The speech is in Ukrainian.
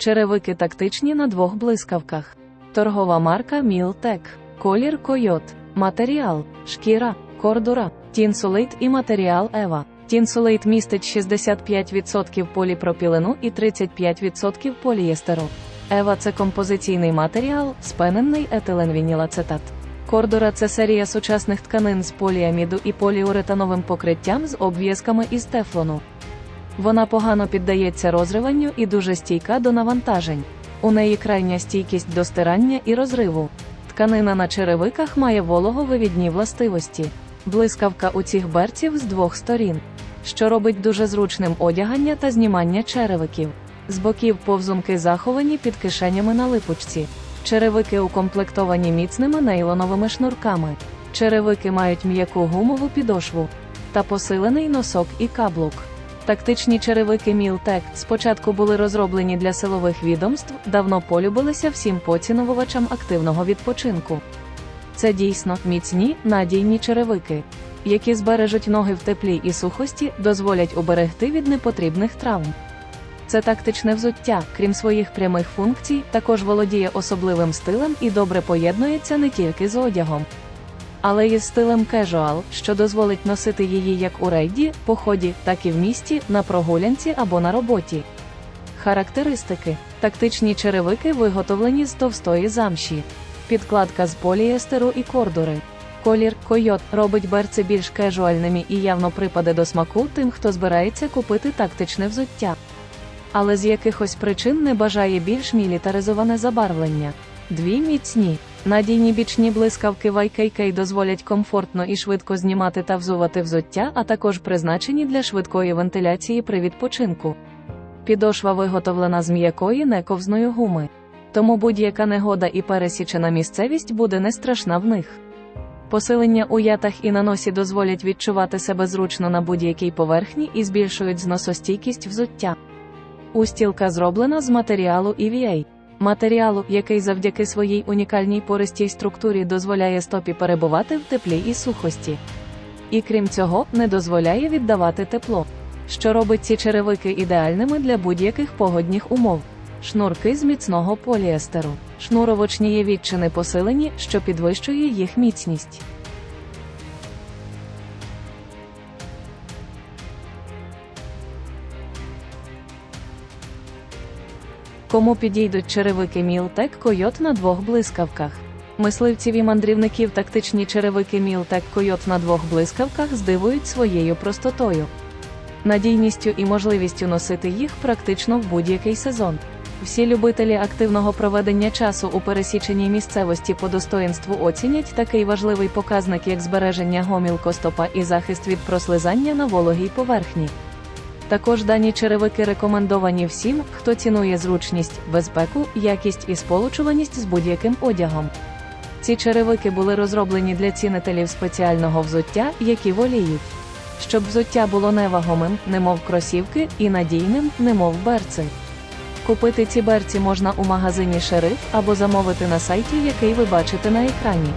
Черевики тактичні на двох блискавках. Торгова марка Мілтек. Колір койот. Матеріал шкіра, кордура, тінсулейт і матеріал Ева. Тінсулейт містить 65% поліпропілену і 35% полієстеру. Ева це композиційний матеріал, спенений етиленвінілацетат. Кордура це серія сучасних тканин з поліаміду і поліуретановим покриттям з обв'язками із тефлону. Вона погано піддається розриванню і дуже стійка до навантажень. У неї крайня стійкість до стирання і розриву. Тканина на черевиках має вологовивідні властивості. Блискавка у цих берців з двох сторін, що робить дуже зручним одягання та знімання черевиків. З боків повзунки заховані під кишенями на липучці. Черевики укомплектовані міцними нейлоновими шнурками. Черевики мають м'яку гумову підошву та посилений носок і каблук. Тактичні черевики Мілтек спочатку були розроблені для силових відомств, давно полюбилися всім поцінувачам активного відпочинку. Це дійсно міцні, надійні черевики, які збережуть ноги в теплі і сухості, дозволять уберегти від непотрібних травм. Це тактичне взуття, крім своїх прямих функцій, також володіє особливим стилем і добре поєднується не тільки з одягом, але й з стилем casual, що дозволить носити її як у рейді, поході, так і в місті, на прогулянці або на роботі. Характеристики: тактичні черевики виготовлені з товстої замші, підкладка з поліестеру і кордури. Колір койот робить берці більш кежуальними і явно припаде до смаку тим, хто збирається купити тактичне взуття. Але з якихось причин не бажає більш мілітаризоване забарвлення. Дві міцні. Надійні бічні блискавки YKK дозволять комфортно і швидко знімати та взувати взуття, а також призначені для швидкої вентиляції при відпочинку. Підошва виготовлена з м'якої нековзної гуми. Тому будь-яка негода і пересічена місцевість буде не страшна в них. Посилення у ятах і на носі дозволять відчувати себе зручно на будь-якій поверхні і збільшують зносостійкість взуття. Устілка зроблена з матеріалу EVA. Матеріалу, який завдяки своїй унікальній пористій структурі дозволяє стопі перебувати в теплі і сухості. І крім цього, не дозволяє віддавати тепло, що робить ці черевики ідеальними для будь-яких погодних умов. Шнурки з міцного поліестеру. Шнуровочні є відчини посилені, що підвищує їх міцність. Кому підійдуть черевики Мілтек Койот на двох блискавках. Мисливців і мандрівників тактичні черевики Мілтек Койот на двох блискавках здивують своєю простотою, надійністю і можливістю носити їх практично в будь-який сезон. Всі любителі активного проведення часу у пересіченій місцевості по достоїнству оцінять такий важливий показник, як збереження гомілкостопа і захист від прослизання на вологій поверхні. Також дані черевики рекомендовані всім, хто цінує зручність, безпеку, якість і сполучуваність з будь-яким одягом. Ці черевики були розроблені для цінителів спеціального взуття, які воліють, щоб взуття було невагомим, немов кросівки, і надійним, немов берци. Купити ці берці можна у магазині Шериф або замовити на сайті, який ви бачите на екрані.